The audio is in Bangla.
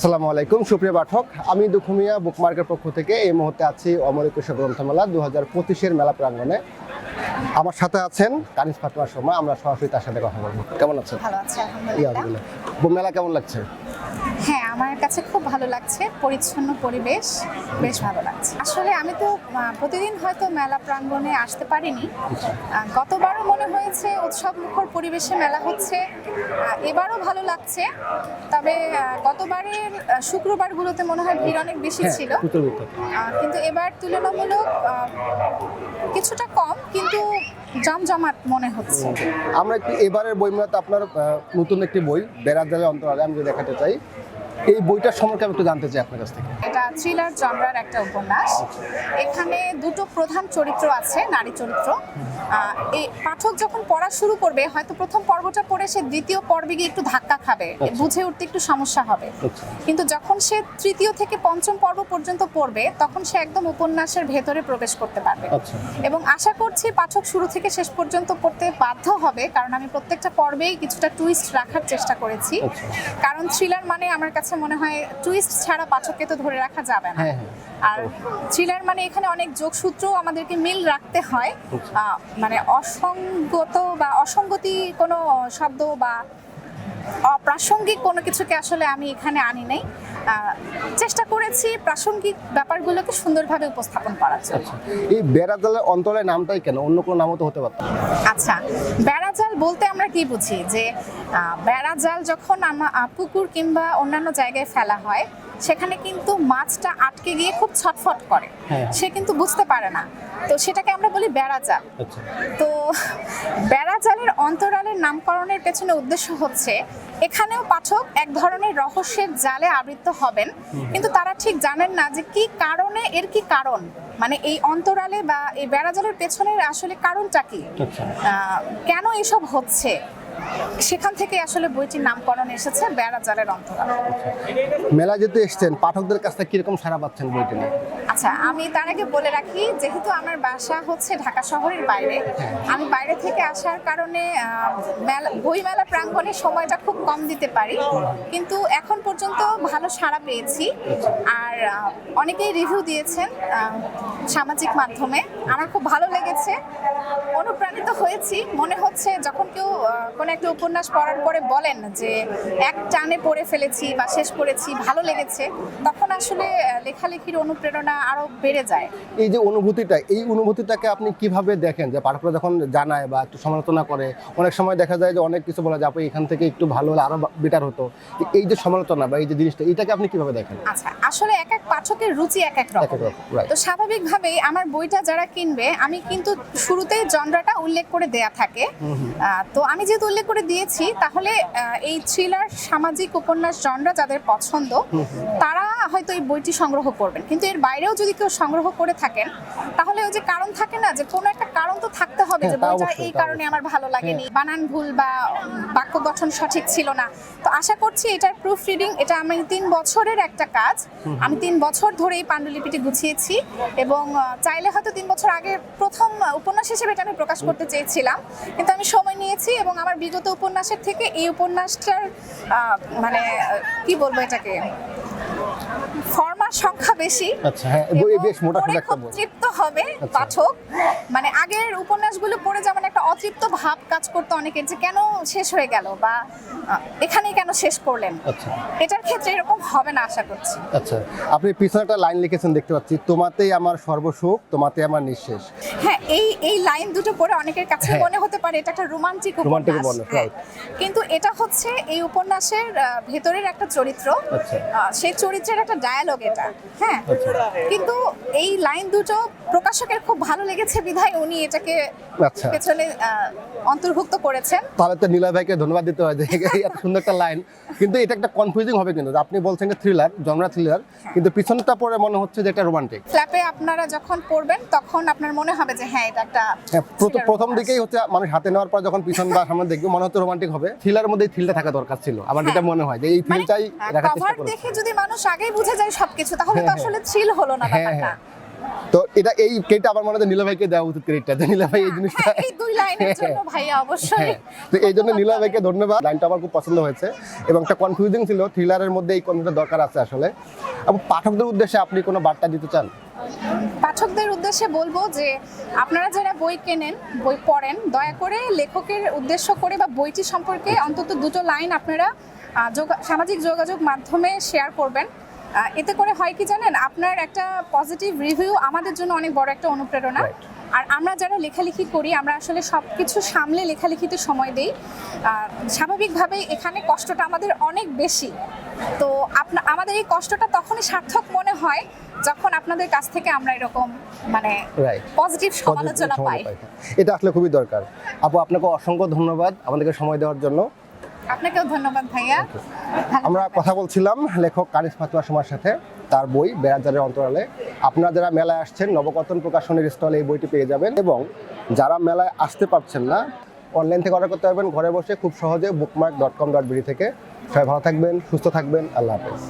আসসালামু আলাইকুম সুপ্রিয় পাঠক। আমি দুখুমিয়া বুকমার্কের পক্ষ থেকে এই মুহূর্তে আছি অমর একুশে গ্রন্থমেলা দু হাজার পঁচিশের মেলা প্রাঙ্গনে আমার সাথে আছেন কানিস ফাতমার সময় আমরা সরাসরি তার সাথে কথা বলব। কেমন আছেন? মেলা কেমন লাগছে? হ্যাঁ আমার কাছে খুব ভালো লাগছে। পরিচ্ছন্ন পরিবেশ বেশ ভালো লাগছে। আসলে আমি তো প্রতিদিন হয়তো মেলা প্রাঙ্গণে আসতে পারিনি। গতবারও মনে হয়েছে উৎসব মুখর পরিবেশে মেলা হচ্ছে। এবারও ভালো লাগছে। তবে গতবারের শুক্রবারগুলোতে মনে হয় ভিড় অনেক বেশি হ্যাঁ ছিল। কিন্তু এবার তুলনামূলক কিছুটা কম। কিন্তু জমজমাট মনে হচ্ছে। আমরা একটু এবারের বইমেলাতে আপনার নতুন একটি বই বেড়াজালের অন্তরালে, আমি দেখাতে চাই এই বইটার সম্পর্কে আমি একটু জানতে চাই আপনার কাছ থেকে। এটা থ্রিলার জনরার একটা উপন্যাস। এখানে দুটো প্রধান চরিত্র আছে নারী চরিত্র। এই পাঠক যখন পড়া শুরু করবে হয়তো প্রথম পর্বটা পড়ে সে দ্বিতীয় পর্বে গিয়ে একটু ধাক্কা খাবে আচ্ছা। বুঝে উঠতে একটু সমস্যা হবে। আচ্ছা। কিন্তু যখন সে তৃতীয় থেকে পঞ্চম পর্ব পর্যন্ত পড়বে তখন সে একদম উপন্যাসের ভেতরে প্রবেশ করতে পারবে। আচ্ছা। এবং আশা করছি পাঠক শুরু থেকে শেষ পর্যন্ত পড়তে বাধ্য হবে কারণ আমি প্রত্যেকটা পর্বেই কিছুটা টুইস্ট রাখার চেষ্টা করেছি। কারণ থ্রিলার মানে আমার কাছে মনে হয় টুইস্ট ছাড়া পাঠককে তো ধরে রাখা যাবে না। হ্যাঁ হ্যাঁ আর থ্রিলার মানে এখানে অনেক যোগসূত্র আমাদেরকে মিল রাখতে হয়। আহ, মানে অসঙ্গত বা অসঙ্গতি কোনো শব্দ বা অপ্রাসঙ্গিক কোনো কিছুকে আসলে আমি এখানে আনি নাই। চেষ্টা করেছি প্রাসঙ্গিক ব্যাপারগুলোকে সুন্দরভাবে উপস্থাপন করার জন্য। আচ্ছা এই বেড়াজালের অন্তরে নামটাই কেন? অন্য কোনো নামও তো হতে পারত। আচ্ছা বেড়াজাল বলতে আমরা কি বুঝি? যে বেড়াজাল যখন পুকুর কিংবা অন্যান্য জায়গায় ফেলা হয় সেখানে কিন্তু মাছটা আটকে গিয়ে খুব ছটফট করে। হ্যাঁ। সে কিন্তু বুঝতে পারে না। তো সেটাকে আমরা বলি বেড়াজাল আচ্ছা। তো বেড়াজালের অন্তরালের নামকরণের পেছনে উদ্দেশ্য হচ্ছে এখানেও পাঠক এক ধরনের রহস্যের জালে আবৃত হবেন। কিন্তু তারা ঠিক জানেন না যে কি কারণে এর কি কারণ। মানে এই অন্তরালে বা এই বেড়াজালের পেছনের আসলে কারণটা কি? আচ্ছা। কেন এসব হচ্ছে? সেখান থেকে আসলে বইটির নামকরণ এসেছে বেড়াজালের অন্তরাল মেলা যেতে এসছেন পাঠকদের কাছ থেকে কীরকম সারা পাচ্ছেন বইটি নিয়ে? আচ্ছা আমি তার আগে বলে রাখি যেহেতু আমার বাসা হচ্ছে ঢাকা শহরের বাইরে আমি বাইরে থেকে আসার কারণে বইমেলা প্রাঙ্গণে সময়টা খুব কম দিতে পারি কিন্তু এখন পর্যন্ত ভালো সাড়া পেয়েছি। আর অনেকেই রিভিউ দিয়েছেন সামাজিক মাধ্যমে। আমার খুব ভালো লেগেছে। হয়েছি। মনে হচ্ছে যখন কেউ কোনো একটা উপন্যাস পড়ার পরে বলেন যে এক টানে পড়ে ফেলেছি বা শেষ করেছি ভালো লেগেছে তখন আসলে লেখালেখির অনুপ্রেরণা আরও বেড়ে যায়। এই যে অনুভূতিটা এই অনুভূতিটাকে আপনি কীভাবে দেখেন? যে পাঠকরা যখন জানায় বা একটু সমালোচনা করে অনেক সময় দেখা যায় যে অনেক কিছু বলা যায় আপনি এখান থেকে একটু ভালো হলে আরও বেটার হতো। এই যে সমালোচনা বা এই যে জিনিসটা এটাকে আপনি কীভাবে দেখেন? আচ্ছা আসলে এক এক পাঠকের রুচি এক এক রকম. তো স্বাভাবিকভাবেই আমার বইটা যারা কিনবে আমি কিন্তু শুরুতেই জনরাটা উল্লেখ করে দেয়া থাকে। তো আমি যেহেতু উল্লেখ করে দিয়েছি তাহলে এই থ্রিলার সামাজিক উপন্যাস জনরা যাদের পছন্দ তারা হয়তো এই বইটি সংগ্রহ করবেন। কিন্তু এর বাইরেও যদি কেউ সংগ্রহ করে থাকেন তাহলে ওই যে কারণ থাকে না যে কোনো একটা কারণ তো থাকতে হবে যে হ্যাঁ, বইটা এই কারণে আমার ভালো লাগেনি বানান ভুল বা বাক্য গঠন সঠিক ছিল না। তো আশা করছি এটার প্রুফ রিডিং এটা আমি তিন বছরের একটা কাজ। আমি তিন বছর ধরে এই পাণ্ডুলিপিটি গুছিয়েছি এবং চাইলে হয়তো তিন বছর আগে প্রথম উপন্যাস হিসেবে এটা আমি প্রকাশ করতে চেয়েছিলাম কিন্তু আমি সময় নিয়েছি এবং আমার বিগত উপন্যাসের থেকে এই উপন্যাসটার মানে কি বলব এটাকে? ফরমার সংখ্যা বেশি। আচ্ছা হ্যাঁ বেশ মোটা পড়ে একটা বই তৃপ্ত হবে আচ্ছা। পাঠক। মানে আগের উপন্যাসগুলো পড়ে যেমন একটা অতৃপ্ত ভাব কাজ করতো অনেকের যে কেন শেষ হয়ে গেল বা এখানেই কেন শেষ করলেন। আচ্ছা। এটার ক্ষেত্রে এরকম হবে না আশা করছি। আচ্ছা আপনি পিছনে একটা লাইন লিখেছেন দেখতে পাচ্ছি তোমাতেই আমার সর্বসুখ তোমাতে আমার নিঃশেষ। হ্যাঁ এই এই লাইন দুটো পড়ে অনেকের কাছে হ্যাঁ। মনে হতে পারে এটা একটা রোমান্টিক উপন্যাস। হ্যাঁ। কিন্তু এটা হচ্ছে এই উপন্যাসের ভেতরের একটা চরিত্র। সেই চরিত্রের একটা ডায়ালগ এটা হ্যাঁ আচ্ছা। কিন্তু এই লাইন দুটো প্রকাশকের খুব ভালো লেগেছে বিধায় উনি এটাকে আচ্ছা পেছনে অন্তর্ভুক্ত করেছেন। তাহলে তো নীলয় ভাইকে ধন্যবাদ দিতে হয় যে এত সুন্দর একটা লাইন কিন্তু এটা একটা কনফিউজিং হবে কিন্তু। আপনি বলছেন যে থ্রিলার জনরা থ্রিলার কিন্তু পিছনটা পরে মনে হচ্ছে যে এটা রোমান্টিক ফ্ল্যাপে আপনারা যখন পড়বেন তখন আপনার মনে হবে যে হ্যাঁ এটা একটা হ্যাঁ প্রথম। দিকেই হচ্ছে মানুষ হাতে নেওয়ার পর যখন পিছন বা সামনে দেখবে মনে হচ্ছে রোমান্টিক হবে। থ্রিলার মধ্যে থ্রিলটা থাকা দরকার ছিল। আমার যেটা মনে হয় যে এই মানে থ্রিলটাই রাখার চেষ্টা করেছে। দেখে যদি মানুষ আগেই বুঝে যায় সবকিছু তাহলে তো হ্যাঁ, আসলে থ্রিল হলো না হ্যাঁ, ব্যাপারটা। হ্যাঁ। তো এটা এই ক্রেডিট আমার মনে হয় নীলা ভাইকে দেওয়া উচিত ক্রেডিটটা নীলা ভাই এই জিনিসটা হ্যাঁ, এই দুই লাইনের জন্য ভাইয়া অবশ্যই। হ্যাঁ তো এই জন্য নীলা ভাইকে ধন্যবাদ। লাইনটা আমার খুব পছন্দ হয়েছে। এবং একটা কনফিউজিং ছিল থ্রিলারের মধ্যে এই কনফিউজের দরকার আছে আসলে। এবং পাঠকদের উদ্দেশ্যে আপনি কোনো বার্তা দিতে চান? পাঠকদের উদ্দেশ্যে বলব যে আপনারা যারা বই কেনেন বই পড়েন দয়া করে লেখকের উদ্দেশ্য করে বা বইটি সম্পর্কে অন্তত দুটো লাইন আপনারা সামাজিক যোগাযোগ মাধ্যমে শেয়ার করবেন। এতে করে হয় কি জানেন? আপনার একটা পজিটিভ রিভিউ আমাদের জন্য অনেক বড় একটা অনুপ্রেরণা। আর আমরা যারা লেখালেখি করি আমরা আসলে সব কিছু সামলে লেখালেখিতে সময় দিই। স্বাভাবিকভাবে এখানে কষ্টটা আমাদের অনেক বেশি। তো আপনা আমাদের এই কষ্টটা তখনই সার্থক মনে হয় যখন আপনাদের কাছ থেকে আমরা এরকম মানে পজিটিভ সমালোচনা পাই। এটা আসলে খুবই দরকার। আপু আপনাকে অসংখ্য ধন্যবাদ আমাদেরকে সময় দেওয়ার জন্য। আপনাকেও ধন্যবাদ ভাইয়া। আমরা কথা বলছিলাম লেখক কারিস ফাতুয়া সময়ের সাথে তার বই বেড়াজারের অন্তরালে। আপনারা যারা মেলায় আসছেন নবকতন প্রকাশনের স্টলে এই বইটি পেয়ে যাবেন এবং যারা মেলায় আসতে পারছেন না অনলাইন থেকে অর্ডার করতে পারবেন। ঘরে বসে খুব সহজে bookmark dot com dot BD থেকে। সবাই ভালো থাকবেন সুস্থ থাকবেন। আল্লাহ হাফেজ।